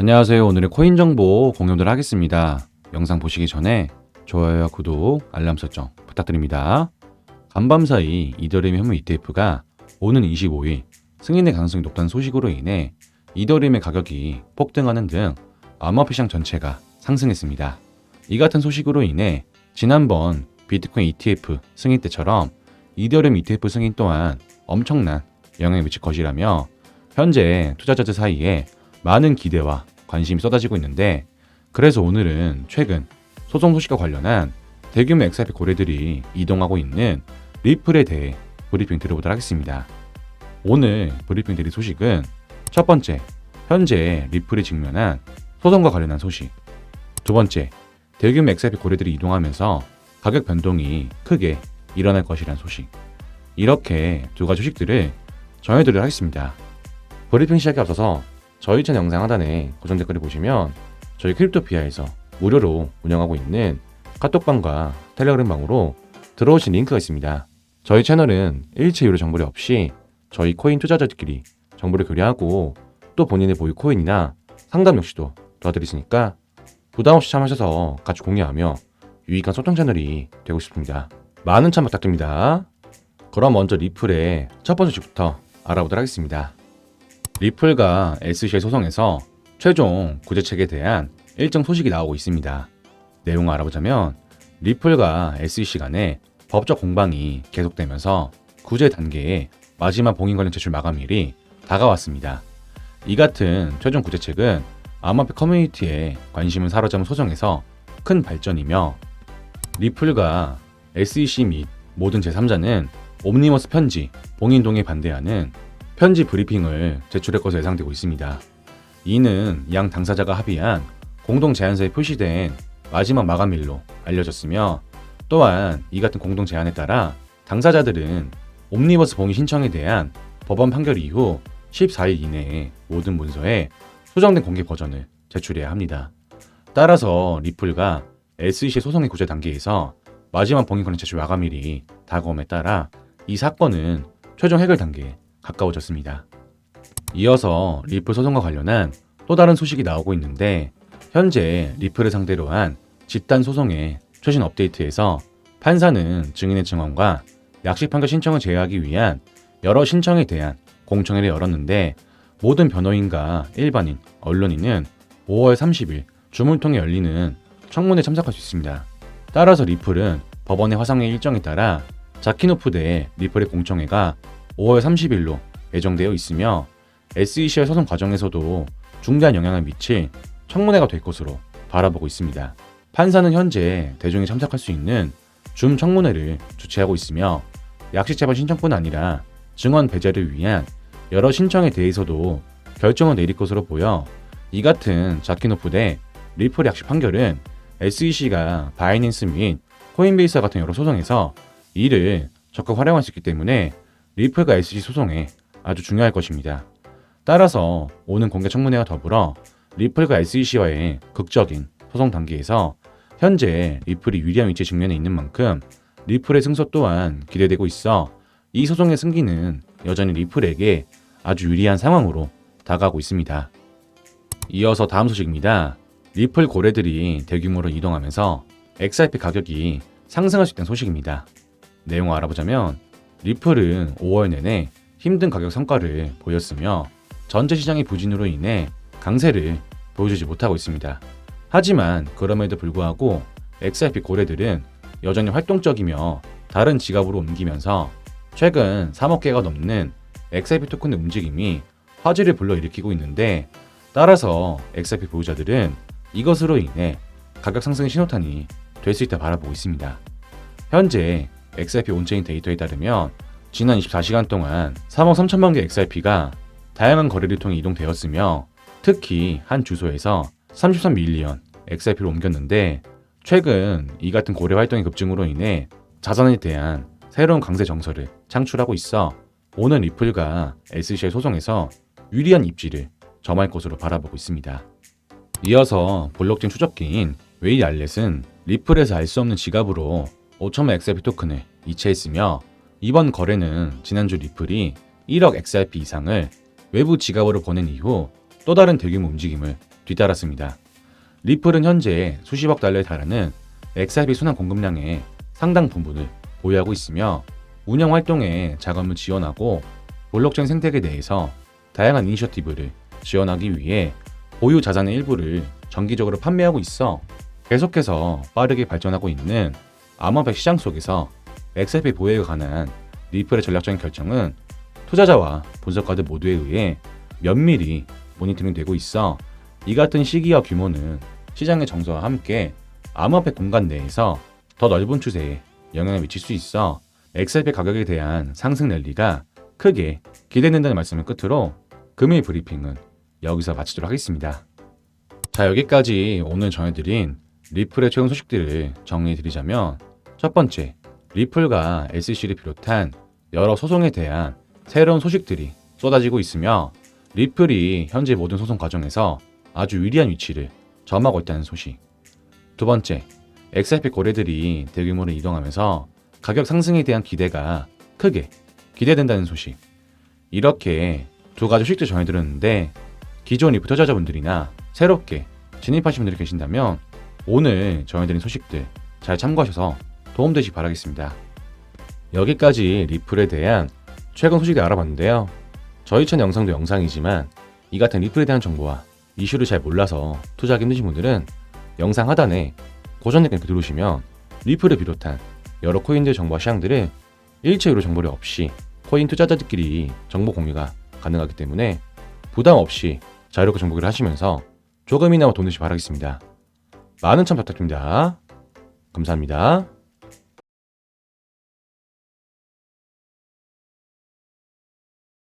안녕하세요. 오늘의 코인 정보 공유를 하겠습니다. 영상 보시기 전에 좋아요와 구독, 알람 설정 부탁드립니다. 간밤 사이 이더리움 현물 ETF가 오는 25일 승인의 가능성이 높다는 소식으로 인해 이더리움의 가격이 폭등하는 등 암호화폐 시장 전체가 상승했습니다. 이 같은 소식으로 인해 지난번 비트코인 ETF 승인 때처럼 이더리움 ETF 승인 또한 엄청난 영향을 미칠 것이라며 현재 투자자들 사이에 많은 기대와 관심이 쏟아지고 있는데 그래서 오늘은 최근 소송 소식과 관련한 대규모 XRP 고래들이 이동하고 있는 리플에 대해 브리핑 드려보도록 하겠습니다. 오늘 브리핑 드릴 소식은 첫 번째, 현재 리플이 직면한 소송과 관련한 소식. 두 번째, 대규모 XRP 고래들이 이동하면서 가격 변동이 크게 일어날 것이라는 소식. 이렇게 두 가지 소식들을 전해드리도록 하겠습니다. 브리핑 시작에 앞서서 저희 채널 영상 하단에 고정 댓글을 보시면 저희 크립토피아에서 무료로 운영하고 있는 카톡방과 텔레그램방으로 들어오신 링크가 있습니다. 저희 채널은 일체 유료 정보료 없이 저희 코인 투자자들끼리 정보를 교류하고 또 본인의 보유 코인이나 상담 역시도 도와드리시니까 부담 없이 참여하셔서 같이 공유하며 유익한 소통 채널이 되고 싶습니다. 많은 참여 부탁드립니다. 그럼 먼저 리플의 첫 번째 주부터 알아보도록 하겠습니다. 리플과 SC의 소송에서 최종 구제책에 대한 일정 소식이 나오고 있습니다. 내용을 알아보자면 리플과 SEC 간의 법적 공방이 계속되면서 구제 단계의 마지막 봉인 관련 제출 마감일이 다가왔습니다. 이 같은 최종 구제책은 암호화폐 커뮤니티에 관심을 사로잡은 소정에서 큰 발전이며 리플과 SEC 및 모든 제3자는 옴니머스 편지 봉인 동에 반대하는 편지 브리핑을 제출할 것으로 예상되고 있습니다. 이는 양 당사자가 합의한 공동 제안서에 표시된 마지막 마감일로 알려졌으며 또한 이 같은 공동 제안에 따라 당사자들은 옴니버스 봉인 신청에 대한 법원 판결 이후 14일 이내에 모든 문서에 수정된 공개 버전을 제출해야 합니다. 따라서 리플과 SEC 소송의 구제 단계에서 마지막 봉인 권리 제출 마감일이 다가옴에 따라 이 사건은 최종 해결 단계에 가까워졌습니다. 이어서 리플 소송과 관련한 또 다른 소식이 나오고 있는데 현재 리플을 상대로 한 집단 소송의 최신 업데이트에서 판사는 증인의 증언과 약식 판결 신청을 제외하기 위한 여러 신청에 대한 공청회를 열었는데 모든 변호인과 일반인, 언론인은 5월 30일 줌을 통해 열리는 청문회에 참석할 수 있습니다. 따라서 리플은 법원의 화상회 일정에 따라 자키노프 대 리플의 공청회가 5월 30일로 예정되어 있으며 SEC의 소송 과정에서도 중대한 영향을 미칠 청문회가 될 것으로 바라보고 있습니다. 판사는 현재 대중이 참석할 수 있는 줌 청문회를 주최하고 있으며 약식 재판 신청뿐 아니라 증언 배제를 위한 여러 신청에 대해서도 결정을 내릴 것으로 보여 이 같은 자키노프 대 리플 약식 판결은 SEC가 바이낸스 및 코인베이스 같은 여러 소송에서 이를 적극 활용할 수 있기 때문에 리플과 SEC 소송에 아주 중요할 것입니다. 따라서 오는 공개 청문회와 더불어 리플과 SEC와의 극적인 소송 단계에서 현재 리플이 유리한 위치에 직면해 있는 만큼 리플의 승소 또한 기대되고 있어 이 소송의 승기는 여전히 리플에게 아주 유리한 상황으로 다가가고 있습니다. 이어서 다음 소식입니다. 리플 고래들이 대규모로 이동하면서 XRP 가격이 상승할 수 있다는 소식입니다. 내용을 알아보자면 리플은 5월 내내 힘든 가격 성과를 보였으며 전체 시장의 부진으로 인해 강세를 보여주지 못하고 있습니다. 하지만 그럼에도 불구하고 XRP 고래들은 여전히 활동적이며 다른 지갑으로 옮기면서 최근 3억 개가 넘는 XRP 토큰의 움직임이 화제를 불러일으키고 있는데 따라서 XRP 보유자들은 이것으로 인해 가격 상승의 신호탄이 될 수 있다 바라보고 있습니다. 현재 XRP 온체인 데이터에 따르면 지난 24시간 동안 3억 3천만 개 XRP가 다양한 거래를 통해 이동되었으며 특히 한 주소에서 33밀리언 XRP를 옮겼는데 최근 이 같은 고래 활동의 급증으로 인해 자산에 대한 새로운 강세 정서를 창출하고 있어 오는 리플과 SC의 소송에서 유리한 입지를 점할 것으로 바라보고 있습니다. 이어서 블록체인 추적기인 웨이 알렛은 리플에서 알 수 없는 지갑으로 5천만 XRP 토큰을 이체했으며 이번 거래는 지난주 리플이 1억 XRP 이상을 외부 지갑으로 보낸 이후 또 다른 대규모 움직임을 뒤따랐습니다. 리플은 현재 수십억 달러에 달하는 XRP 순환 공급량의 상당 부분을 보유하고 있으며 운영 활동에 자금을 지원하고 블록체인 생태계 내에서 다양한 이니셔티브를 지원하기 위해 보유 자산의 일부를 정기적으로 판매하고 있어 계속해서 빠르게 발전하고 있는 암호화폐 시장 속에서 XRP 보유에 관한 리플의 전략적인 결정은 투자자와 분석가들 모두에 의해 면밀히 모니터링 되고 있어 이 같은 시기와 규모는 시장의 정서와 함께 암호화폐 공간 내에서 더 넓은 추세에 영향을 미칠 수 있어 XRP 가격에 대한 상승 랠리가 크게 기대된다는 말씀을 끝으로 금일 브리핑은 여기서 마치도록 하겠습니다. 자 여기까지 오늘 전해드린 리플의 최근 소식들을 정리해드리자면 첫 번째 리플과 SEC를 비롯한 여러 소송에 대한 새로운 소식들이 쏟아지고 있으며 리플이 현재 모든 소송 과정에서 아주 유리한 위치를 점하고 있다는 소식. 두 번째, XRP 거래들이 대규모로 이동하면서 가격 상승에 대한 기대가 크게 기대된다는 소식. 이렇게 두 가지 소식들 전해드렸는데 기존 리플 투자자분들이나 새롭게 진입하신 분들이 계신다면 오늘 전해드린 소식들 잘 참고하셔서 도움되시 기 바라겠습니다. 여기까지 리플에 대한 최근 소식을 알아봤는데요. 저희 채널 영상도 영상이지만 이 같은 리플에 대한 정보와 이슈를 잘 몰라서 투자하기 힘드신 분들은 영상 하단에 고전 댓글 들어오시면 리플을 비롯한 여러 코인들 정보와 시장들을 일체의로 정보를 없이 코인 투자자들끼리 정보 공유가 가능하기 때문에 부담 없이 자유롭게 정보를 하시면서 조금이나마 돈기 바라겠습니다. 많은 참 부탁드립니다. 감사합니다.